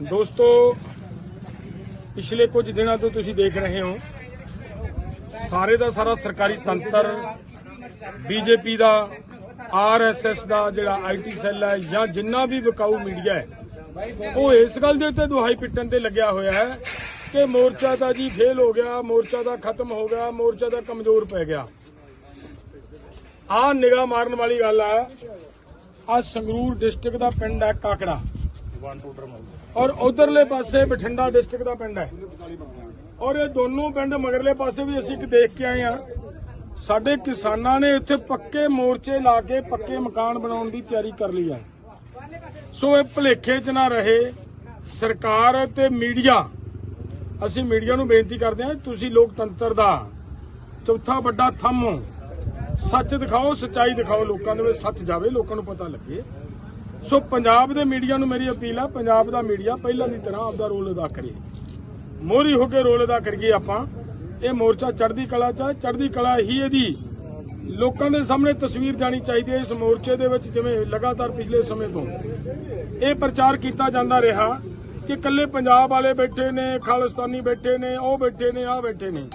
ਦੋਸਤੋ, ਪਿਛਲੇ ਕੁਝ ਦਿਨਾਂ ਤੋਂ ਤੁਸੀਂ ਦੇਖ ਰਹੇ ਹੋ, ਸਾਰੇ ਦਾ ਸਾਰਾ ਸਰਕਾਰੀ ਤੰਤਰ, ਬੀਜੇਪੀ ਦਾ, ਆਰਐਸਐਸ ਦਾ, ਜਿਹੜਾ ਆਈਟੀ ਸੈੱਲ ਹੈ ਜਾਂ ਜਿੰਨਾ ਵੀ ਵਿਕਾਊ ਮੀਡੀਆ ਹੈ, ਉਹ ਇਸ ਗੱਲ ਦੇ ਉੱਤੇ ਦੁਹਾਈ ਪਿੱਟਣ ਤੇ ਲੱਗਿਆ ਹੋਇਆ ਹੈ ਕਿ ਮੋਰਚਾ ਦਾ ਜੀ ਫੇਲ ਹੋ ਗਿਆ, ਮੋਰਚਾ ਦਾ ਖਤਮ ਹੋ ਗਿਆ, ਮੋਰਚਾ ਦਾ ਕਮਜ਼ੋਰ ਪੈ ਗਿਆ। ਆ ਨਿਗਾਹ ਮਾਰਨ ਵਾਲੀ ਗੱਲ ਆ ਆ ਸੰਗਰੂਰ ਡਿਸਟ੍ਰਿਕਟ ਦਾ ਪਿੰਡ ਹੈ ਕਾਕੜਾ। ਔਰ ਉਧਰਲੇ ਪਾਸੇ ਬਠਿੰਡਾ ਡਿਸਟ੍ਰਿਕਟ ਦਾ ਪਿੰਡ ਹੈ। ਔਰ ਇਹ ਦੋਨੋਂ ਪਿੰਡ ਮਗਰਲੇ ਪਾਸੇ ਵੀ ਅਸੀਂ ਇੱਕ ਦੇਖ ਕੇ ਆਏ ਆ ਸਾਡੇ ਕਿਸਾਨਾਂ ਨੇ ਇੱਥੇ ਪੱਕੇ ਮੋਰਚੇ ਲਾ ਕੇ ਪੱਕੇ ਮਕਾਨ ਬਣਾਉਣ ਦੀ ਤਿਆਰੀ ਕਰ ਲਈ ਹੈ। ਸੋ ਇਹ ਭਲੇਖੇ 'ਚ ਨਾ ਰਹੇ। ਸਰਕਾਰ ਤੇ ਮੀਡੀਆ, ਅਸੀਂ ਮੀਡੀਆ ਨੂੰ ਬੇਨਤੀ ਕਰਦੇ ਹਾਂ, ਤੁਸੀਂ ਲੋਕਤੰਤਰ ਦਾ ਚੌਥਾ ਵੱਡਾ ਥੰਮ ਸੱਚ ਦਿਖਾਓ, ਸਚਾਈ ਦਿਖਾਓ ਲੋਕਾਂ ਦੇ ਵਿੱਚ, ਸੱਚ ਜਾਵੇ, ਲੋਕਾਂ ਨੂੰ ਪਤਾ ਲੱਗੇ। ਸੋ ਪੰਜਾਬ ਦੇ ਮੀਡੀਆ ਨੂੰ ਮੇਰੀ ਅਪੀਲ ਆ, ਪੰਜਾਬ ਦਾ ਮੀਡੀਆ ਪਹਿਲਾਂ ਦੀ ਤਰ੍ਹਾਂ ਆਪਦਾ ਰੋਲ ਅਦਾ ਕਰੇ। ਮੋਹਰੀ ਹੋ ਕੇ ਰੋਲ ਅਦਾ ਕਰੀਏ ਆਪਾਂ। ਇਹ ਮੋਰਚਾ ਚੜ੍ਹਦੀ ਕਲਾ ਚ ਚੜ੍ਹਦੀ ਕਲਾ ਹੀ ਇਹਦੀ ਲੋਕਾਂ ਦੇ ਸਾਹਮਣੇ ਤਸਵੀਰ ਜਾਣੀ ਚਾਹੀਦੀ ਹੈ ਇਸ ਮੋਰਚੇ ਦੇ ਵਿੱਚ, ਜਿਵੇਂ ਲਗਾਤਾਰ ਪਿਛਲੇ ਸਮੇਂ ਤੋਂ। ਇਹ ਪ੍ਰਚਾਰ ਕੀਤਾ ਜਾਂਦਾ ਰਿਹਾ ਕਿ ਕੱਲੇ ਪੰਜਾਬ ਵਾਲੇ ਬੈਠੇ ਨੇ, ਖਾਲਿਸਤਾਨੀ ਬੈਠੇ ਨੇ, ਉਹ ਬੈਠੇ ਨੇ, ਆਹ ਬੈਠੇ ਨੇ।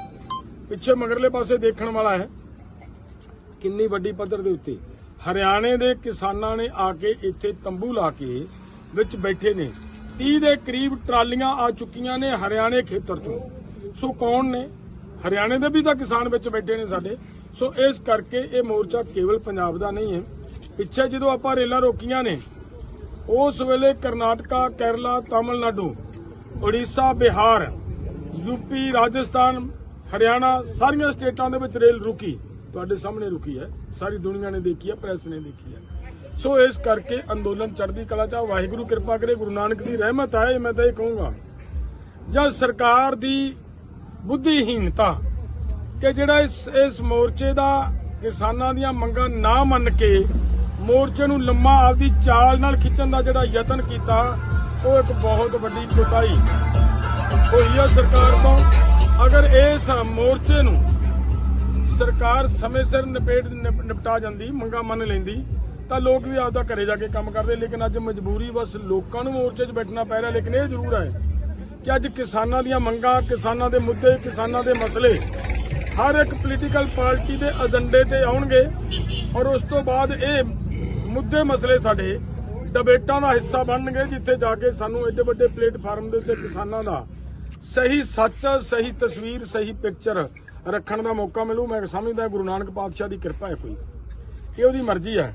ਪਿੱਛੇ ਮਗਰਲੇ ਪਾਸੇ ਦੇਖਣ ਵਾਲਾ ਹੈ। ਕਿੰਨੀ ਵੱਡੀ ਪੱਧਰ ਦੇ ਉੱਤੇ। ਹਰਿਆਣੇ ਦੇ ਕਿਸਾਨਾਂ ਨੇ ਆ ਕੇ ਇੱਥੇ ਤੰਬੂ ਲਾ ਕੇ ਵਿੱਚ ਬੈਠੇ ਨੇ। 30 ਦੇ ਕਰੀਬ ਟਰਾਲੀਆਂ ਆ ਚੁੱਕੀਆਂ ਨੇ ਹਰਿਆਣੇ ਖੇਤਰ ਤੋਂ ਸੋ ਕੌਣ ਨੇ? ਹਰਿਆਣੇ ਦੇ ਵੀ ਤਾਂ ਕਿਸਾਨ ਵਿੱਚ ਬੈਠੇ ਨੇ ਸਾਡੇ। ਸੋ ਇਸ ਕਰਕੇ ਇਹ ਮੋਰਚਾ ਕੇਵਲ ਪੰਜਾਬ ਦਾ ਨਹੀਂ ਹੈ। ਪਿੱਛੇ ਜਦੋਂ ਆਪਾਂ ਰੇਲਾਂ ਰੋਕੀਆਂ ਨੇ, ਉਸ ਵੇਲੇ ਕਰਨਾਟਕਾ, ਕੇਰਲਾ, ਤਾਮਿਲਨਾਡੂ, ਉੜੀਸਾ, ਬਿਹਾਰ ਯੂਪੀ ਰਾਜਸਥਾਨ, ਹਰਿਆਣਾ ਸਾਰੀਆਂ ਸਟੇਟਾਂ ਦੇ ਵਿੱਚ ਰੇਲ ਰੁਕੀ। ਤੁਹਾਡੇ ਸਾਹਮਣੇ ਰੁਕੀ ਹੈ। ਸਾਰੀ ਦੁਨੀਆ ਨੇ ਦੇਖੀ ਹੈ, ਪ੍ਰੈਸ ਨੇ ਦੇਖੀ ਹੈ। ਸੋ ਇਸ ਕਰਕੇ ਅੰਦੋਲਨ ਚੜ੍ਹਦੀ ਕਲਾ ਚ ਵਾਹਿਗੁਰੂ ਕਿਰਪਾ ਕਰੇ, ਗੁਰੂ ਨਾਨਕ ਦੀ ਰਹਿਮਤ ਹੈ ਮੈਂ ਤਾਂ ਇਹ ਕਹੂੰਗਾ ਜਦ ਸਰਕਾਰ ਦੀ ਬੁੱਧੀਹੀਨਤਾ ਕਿ ਜਿਹੜਾ ਇਸ ਇਸ ਮੋਰਚੇ ਦਾ ਕਿਸਾਨਾਂ ਦੀਆਂ ਮੰਗਾਂ ਨਾ ਮੰਨ ਕੇ ਮੋਰਚੇ ਨੂੰ ਲੰਮਾ ਆਪਦੀ ਚਾਲ ਨਾਲ ਖਿੱਚਣ ਦਾ ਜਿਹੜਾ ਯਤਨ ਕੀਤਾ, ਉਹ ਇੱਕ ਬਹੁਤ ਵੱਡੀ ਕੁਤਾਈ ਹੋਈ ਹੈ ਸਰਕਾਰ ਤੋਂ। ਅਗਰ ਇਸ ਮੋਰਚੇ ਨੂੰ ਸਰਕਾਰ ਸਮੇਂ ਸਿਰ ਨਿਪੇੜ ਨਿਪਟਾ ਜਾਂਦੀ, ਮੰਗਾ ਮੰਨ ਲੈਂਦੀ, ਤਾਂ ਲੋਕ ਵੀ ਆਪਦਾ ਘਰੇ ਜਾ ਕੇ ਕੰਮ ਕਰਦੇ, ਲੇਕਿਨ ਅੱਜ ਮਜਬੂਰੀ ਬਸ ਲੋਕਾਂ ਨੂੰ ਮੋਰਚੇ 'ਚ ਬੈਠਣਾ ਪੈ ਰਿਹਾ, ਲੇਕਿਨ ਇਹ ਜ਼ਰੂਰ ਹੈ ਕਿ ਅੱਜ ਕਿਸਾਨਾਂ ਦੀਆਂ ਮੰਗਾਂ, ਕਿਸਾਨਾਂ ਦੇ ਮੁੱਦੇ, ਕਿਸਾਨਾਂ ਦੇ ਮਸਲੇ ਹਰ ਇੱਕ ਪੋਲੀਟੀਕਲ ਪਾਰਟੀ ਦੇ ਏਜੰਡੇ ਤੇ ਆਉਣਗੇ ਔਰ ਉਸ ਤੋਂ ਬਾਅਦ ਇਹ ਮੁੱਦੇ ਮਸਲੇ ਸਾਡੇ ਡਿਬੇਟਾਂ ਦਾ ਹਿੱਸਾ ਬਣਨਗੇ, ਜਿੱਥੇ ਜਾ ਕੇ ਸਾਨੂੰ ਐਡੇ ਵੱਡੇ ਪਲੇਟਫਾਰਮ ਦੇ ਉੱਤੇ ਕਿਸਾਨਾਂ ਦਾ ਸਹੀ ਸੱਚ, ਸਹੀ ਤਸਵੀਰ, ਸਹੀ ਪਿਕਚਰ ਰੱਖਣ ਦਾ ਮੌਕਾ ਮਿਲੂ, ਮੈਂ ਸਮਝਦਾ ਗੁਰੂ ਨਾਨਕ ਪਾਤਸ਼ਾਹ ਦੀ ਕਿਰਪਾ ਹੈ ਕੋਈ। ਇਹ ਉਹਦੀ ਮਰਜ਼ੀ ਹੈ।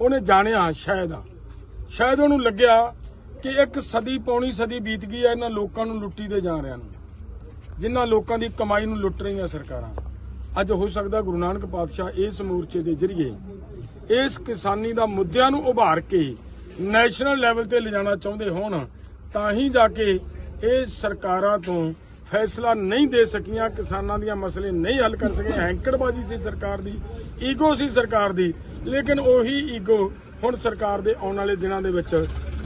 ਉਹਨੇ ਜਾਣਿਆ ਸ਼ਾਇਦ ਸ਼ਾਇਦ ਉਹਨੂੰ ਲੱਗਿਆ ਕਿ ਇੱਕ ਸਦੀ ਪੌਣੀ ਸਦੀ ਬੀਤ ਗਈ ਹੈ ਇਹਨਾਂ ਲੋਕਾਂ ਨੂੰ ਲੁੱਟੀ ਦੇ ਜਾ ਰਿਆਂ ਨੂੰ। ਜਿਨ੍ਹਾਂ ਲੋਕਾਂ ਦੀ ਕਮਾਈ ਨੂੰ ਲੁੱਟ ਰਹੀਆਂ ਸਰਕਾਰਾਂ। ਅੱਜ ਹੋ ਸਕਦਾ ਗੁਰੂ ਨਾਨਕ ਪਾਤਸ਼ਾਹ ਇਸ ਮੋਰਚੇ ਦੇ ਜ਼ਰੀਏ ਇਸ ਕਿਸਾਨੀ ਦਾ ਮੁੱਦਿਆਂ ਨੂੰ ਉਭਾਰ ਕੇ ਨੈਸ਼ਨਲ ਲੈਵਲ ਤੇ ਲਿਜਾਣਾ ਚਾਹੁੰਦੇ ਹੋਣ, ਤਾਂ ਹੀ ਜਾ ਕੇ ਇਹ ਸਰਕਾਰਾਂ ਤੋਂ ਫੈਸਲਾ ਨਹੀਂ ਦੇ ਸਕੀਆਂ, ਕਿਸਾਨਾਂ ਦੀਆਂ ਮਸਲੇ ਨਹੀਂ ਹੱਲ ਕਰ ਸਕੀਆਂ, ਹੈਂਕੜਬਾਜ਼ੀ ਸੀ ਸਰਕਾਰ ਦੀ, ਈਗੋ ਸੀ ਸਰਕਾਰ ਦੀ, ਲੇਕਿਨ ਉਹੀ ਈਗੋ ਹੁਣ ਸਰਕਾਰ ਦੇ ਆਉਣ ਵਾਲੇ ਦਿਨਾਂ ਦੇ ਵਿੱਚ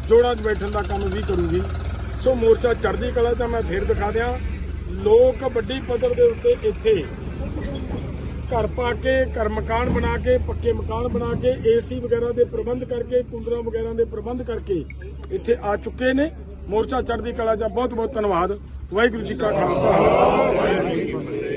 ਜੋੜਾਂ 'ਚ ਬੈਠਣ ਦਾ ਕੰਮ ਵੀ ਕਰੂਗੀ। ਸੋ ਮੋਰਚਾ ਚੜ੍ਹਦੀ ਕਲਾ ਤਾਂ ਮੈਂ ਫੇਰ ਦਿਖਾ ਦਿਆਂ, ਲੋਕ ਵੱਡੀ ਪੱਧਰ ਦੇ ਉੱਤੇ ਇੱਥੇ ਘਰ ਪਾ ਕੇ, ਘਰ ਮਕਾਨ ਬਣਾ ਕੇ, ਪੱਕੇ ਮਕਾਨ ਬਣਾ ਕੇ, ਏਸੀ ਵਗੈਰਾ ਦੇ ਪ੍ਰਬੰਧ ਕਰਕੇ, ਕੂਲਰਾਂ ਵਗੈਰਾ ਦੇ ਪ੍ਰਬੰਧ ਕਰਕੇ ਇੱਥੇ ਆ ਚੁੱਕੇ ਨੇ। ਮੋਰਚਾ ਚੜ੍ਹਦੀ ਕਲਾ ਦਾ ਬਹੁਤ ਬਹੁਤ ਧੰਨਵਾਦ। ਵਾਹਿਗੁਰੂ ਜੀ ਕਾ ਖਾਲਸਾ। ਵਾਹਿਗੁਰੂ ਜੀ ਕੀ ਫਤਿਹ